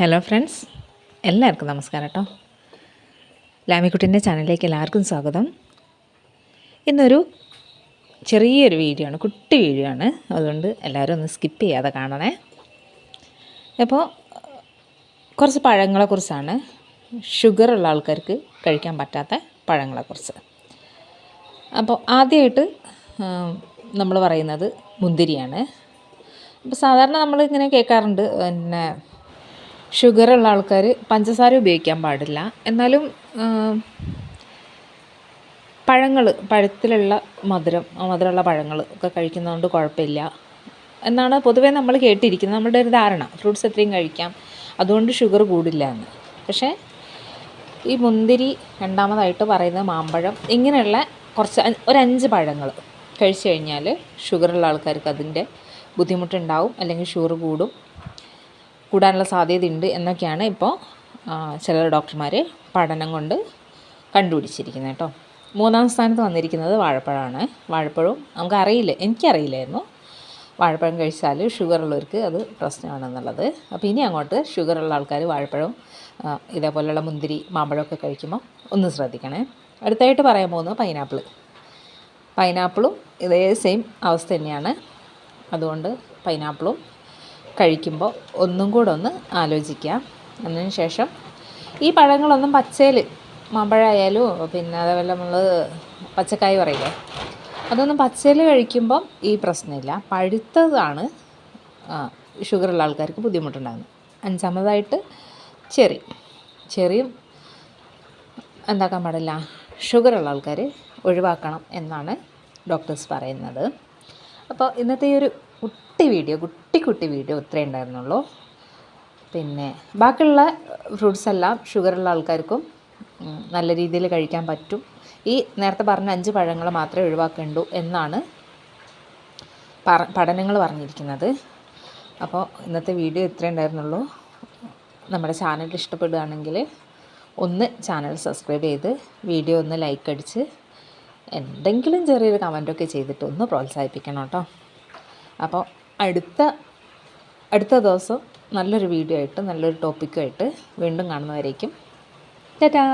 Hello friends എല്ലാവർക്കും നമസ്കാരം കേട്ടോ. ലാമിക്കുട്ടിന്റെ ചാനലിലേക്ക് എല്ലാവർക്കും സ്വാഗതം. ഇന്നൊരു ചെറിയൊരു വീഡിയോ ആണ് കുട്ടി വീഡിയോ ആണ്. അതുകൊണ്ട് എല്ലാവരും ഒന്ന് സ്കിപ്പ് ചെയ്യാതെ കാണണേ. അപ്പോൾ കുറച്ച് പഴങ്ങളെക്കുറിച്ചാണ് ഷുഗർ ഉള്ള ആൾക്കാർക്ക് കഴിക്കാൻ പറ്റാത്ത പഴങ്ങളെക്കുറിച്ച് അപ്പോൾ ആദ്യമായിട്ട് നമ്മൾ പറയുന്നത് മുന്തിരിയാണ്. അപ്പോൾ സാധാരണ നമ്മൾ ഇങ്ങനെ കേൾക്കാറുണ്ട് പിന്നെ ഷുഗറുള്ള ആൾക്കാർ പഞ്ചസാര ഉപയോഗിക്കാൻ പാടില്ല. എന്നാലും പഴങ്ങൾ പഴത്തിലുള്ള മധുരം മധുരമുള്ള പഴങ്ങൾ ഒക്കെ കഴിക്കുന്നതുകൊണ്ട് കുഴപ്പമില്ല. എന്നാണ് പൊതുവേ നമ്മൾ കേട്ടിരിക്കുന്നത്. നമ്മുടെ ഒരു ധാരണ. ഫ്രൂട്ട്സ് എത്രയും കഴിക്കാം. അതുകൊണ്ട് ഷുഗർ കൂടില്ല എന്ന്. പക്ഷേ ഈ മുന്തിരി രണ്ടാമതായിട്ട് പറയുന്ന മാമ്പഴം ഇങ്ങനെയുള്ള കുറച്ച് ഒരു അഞ്ച് പഴങ്ങൾ കഴിച്ചു കഴിഞ്ഞാൽ ഷുഗറുള്ള ആൾക്കാർക്ക് അതിന്റെ ബുദ്ധിമുട്ടുണ്ടാവും. അല്ലെങ്കിൽ ഷുഗർ കൂടും. കൂടാനുള്ള സാധ്യതയുണ്ട് എന്നൊക്കെയാണ് ഇപ്പോൾ ചില ഡോക്ടർമാർ പഠനം കൊണ്ട് കണ്ടുപിടിച്ചിരിക്കുന്നത് കേട്ടോ. മൂന്നാം സ്ഥാനത്ത് വന്നിരിക്കുന്നത് വാഴപ്പഴമാണ്. വാഴപ്പഴവും നമുക്കറിയില്ല എനിക്കറിയില്ലായിരുന്നു. വാഴപ്പഴം കഴിച്ചാൽ ഷുഗർ ഉള്ളവർക്ക് അത് പ്രശ്നമാണെന്നുള്ളത്. അപ്പോൾ ഇനി അങ്ങോട്ട് ഷുഗർ ഉള്ള ആൾക്കാർ വാഴപ്പഴം ഇതേപോലെയുള്ള മുന്തിരി മാമ്പഴമൊക്കെ കഴിക്കുമ്പോൾ ഒന്ന് ശ്രദ്ധിക്കണേ. അടുത്തായിട്ട് പറയാൻ പോകുന്നത് പൈനാപ്പിൾ പൈനാപ്പിളും ഇതേ സെയിം അവസ്ഥ തന്നെയാണ്. അതുകൊണ്ട് പൈനാപ്പിളും കഴിക്കുമ്പോൾ ഒന്നും കൂടെ ഒന്ന് ആലോചിക്കാം. അതിന് ശേഷം ഈ പഴങ്ങളൊന്നും പച്ചയിൽ മാമ്പഴമായാലും പിന്നെ അതേപോലെ നമ്മൾ പച്ചക്കായ പറയില്ലേ അതൊന്നും പച്ചയിൽ കഴിക്കുമ്പം ഈ പ്രശ്നമില്ല. പഴുത്തതാണ് ഷുഗറുള്ള ആൾക്കാർക്ക് ബുദ്ധിമുട്ടുണ്ടാകുന്നത്. അഞ്ചാമതായിട്ട് ചെറി. ചെറിയും എന്താക്കാൻ പാടില്ല ഷുഗറുള്ള ആൾക്കാർ ഒഴിവാക്കണം എന്നാണ് ഡോക്ടേഴ്സ് പറയുന്നത്. അപ്പോൾ ഇന്നത്തെ ഈ ഒരു കുട്ടി വീഡിയോ കുട്ടി കുട്ടി വീഡിയോ ഇത്രേ ഉണ്ടായിരുന്നുള്ളൂ. പിന്നെ ബാക്കിയുള്ള ഫ്രൂട്ട്സ് എല്ലാം ഷുഗറുള്ള ആൾക്കാർക്കും നല്ല രീതിയിൽ കഴിക്കാൻ പറ്റും. ഈ നേരത്തെ പറഞ്ഞ അഞ്ച് പഴങ്ങൾ മാത്രമേ ഒഴിവാക്കേണ്ടൂ എന്നാണ് പറ പഠനങ്ങൾ പറഞ്ഞിരിക്കുന്നത്. അപ്പോൾ ഇന്നത്തെ വീഡിയോ ഇത്രേ ഉണ്ടായിരുന്നുള്ളൂ. നമ്മുടെ ചാനൽ ഇഷ്ടപ്പെടുകയാണെങ്കിൽ ഒന്ന് ചാനൽ സബ്സ്ക്രൈബ് ചെയ്ത് വീഡിയോ ഒന്ന് ലൈക്ക് അടിച്ച് എന്തെങ്കിലും ചെറിയൊരു കമന്റൊക്കെ ചെയ്തിട്ട് ഒന്ന് പ്രോത്സാഹിപ്പിക്കണം കേട്ടോ. അപ്പോൾ അടുത്ത അടുത്ത ദിവസം നല്ലൊരു വീഡിയോ ആയിട്ട് നല്ലൊരു ടോപ്പിക്കുമായിട്ട് വീണ്ടും കാണുന്നവരേക്കും. ടാറ്റാ!